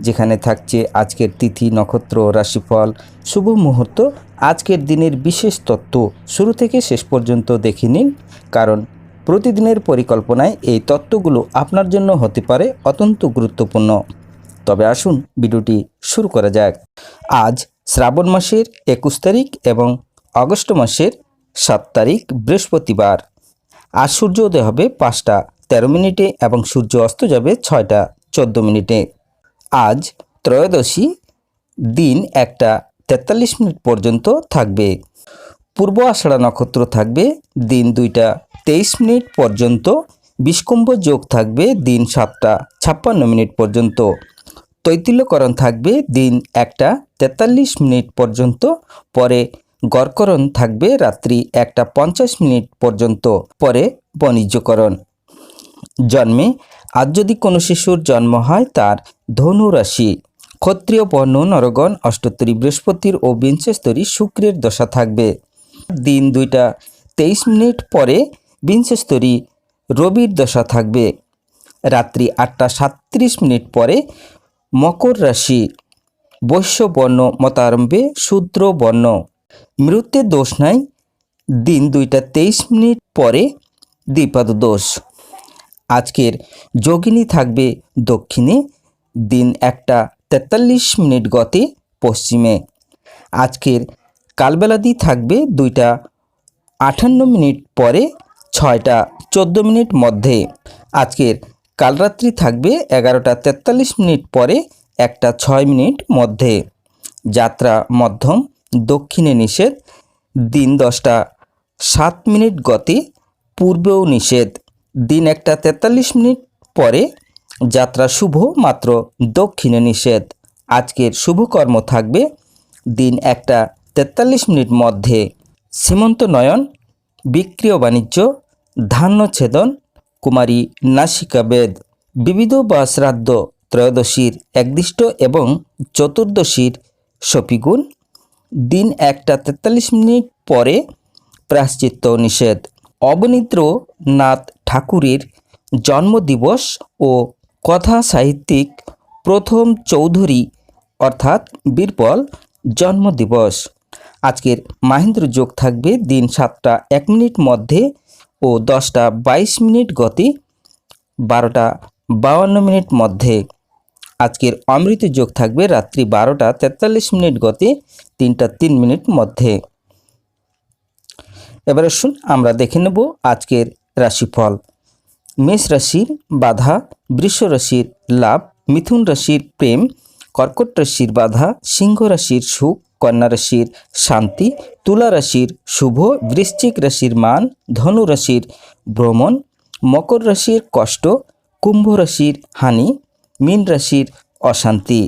যেখানে থাকছে আজকের তিথি, নক্ষত্র, রাশিফল। শুভ মুহূর্ত, আজকের দিনের বিশেষ তত্ত্ব। শুরু থেকে শেষ পর্যন্ত দেখে নিন, কারণ প্রতিদিনের পরিকল্পনায় এই তত্ত্বগুলো আপনার জন্য হতে পারে অত্যন্ত গুরুত্বপূর্ণ। তবে আসুন ভিডিওটি শুরু করা যাক। আজ শ্রাবণ মাসের একুশ তারিখ এবং আগস্ট মাসের সাত তারিখ, বৃহস্পতিবার। আজ সূর্য উদয় হবে পাঁচটা তেরো মিনিটে এবং সূর্য অস্ত যাবে ছয়টা চোদ্দ মিনিটে। আজ ত্রয়োদশী দিন একটা তেতাল্লিশ মিনিট পর্যন্ত থাকবে। পূর্ব আষাঢ়া নক্ষত্র থাকবে, দিন দুইটা তেইশ মিনিট পর্যন্ত। বিষ্কুম্ভ যোগ থাকবে, দিন সাতটা ছাপ্পান্ন মিনিট পর্যন্ত। তৈতিল্যকরণ থাকবে, দিন একটা তেতাল্লিশ মিনিট পর্যন্ত। পরে গড়করণ থাকবে, রাত্রি একটা পঞ্চাশ মিনিট পর্যন্ত। পরে বাণিজ্যকরণ। জন্মে আজ যদি কোনো শিশুর জন্ম হয়, তার ধনু রাশি ক্ষত্রিয়, বর্ণ, নরগণ, অষ্টোত্তরী, বৃহস্পতির ও বিংশস্তরী শুক্রের দশা থাকবে। দিন দুইটা, তেইশ মিনিট পরে বিংশস্তরী রবির দশা থাকবে। রাত্রি আটটা, সাতত্রিশ মিনিট পরে মকর রাশি। বৈশ্য, বর্ণ, মতারম্ভে শূদ্র, বর্ণ। মৃত্যুর দোষ নাই। দিন দুইটা, তেইশ মিনিট পরে দ্বিপাদ দোষ আজকের যোগিনী থাকবে দক্ষিণে, দিন একটা তেতাল্লিশ মিনিট গতে পশ্চিমে। আজকের কালবেলাদি থাকবে দুইটা আটান্ন মিনিট পরে, ছয়টা চোদ্দ মিনিট মধ্যে। আজকের কালরাত্রি থাকবে এগারোটা তেতাল্লিশ মিনিট পরে, একটা ছয় মিনিট মধ্যে। যাত্রা মধ্যম, দক্ষিণে নিষেধ, দিন দশটা সাত মিনিট গতে, পূর্বেও নিষেধ। দিন একটা তেতাল্লিশ মিনিট পরে যাত্রা শুভ মাত্র দক্ষিণে নিষেধ। আজকের শুভকর্ম থাকবে দিন একটা তেতাল্লিশ মিনিট মধ্যে। সীমন্ত নয়ন, বিক্রিয় বাণিজ্য, ধান্য ছেদন, কুমারী নাসিকা বেদ, বিবিধ বা শ্রাদ্ধ ত্রয়োদশীর একদিষ্ট এবং চতুর্দশীর সপিগুণ। দিন একটা তেতাল্লিশ মিনিট পরে প্রাশ্চিত্য নিষেধ। অবনিদ্র নাথ ঠাকুরের জন্মদিবস ও কথা সাহিত্যিক প্রথম চৌধুরী, অর্থাৎ বীরবল জন্মদিবস। আজকের মাহেন্দ্র যোগ থাকবে দিন সাতটা এক মিনিট মধ্যে ও দশটা বাইশ মিনিট গতি, বারোটা বাউান্ন মিনিট মধ্যে। আজকের অমৃত যোগ থাকবে রাত্রি বারোটা তেতাল্লিশ মিনিট গতি, তিনটা তিন মিনিট মধ্যে। এবার আসুন আমরা দেখে নেব আজকের রাশিফল। মেষ রাশির বাধা, বৃষ রাশির লাভ, মিথুন রাশির প্রেম, কর্কট রাশির বাধা, সিংহ রাশির সুখ, কন্যা রাশির শান্তি, তুলা রাশির শুভ, বৃশ্চিক রাশির মান, ধনু রাশির ভ্রমণ, মকর রাশির কষ্ট, কুম্ভ রাশির হানি, মীন রাশির অশান্তি।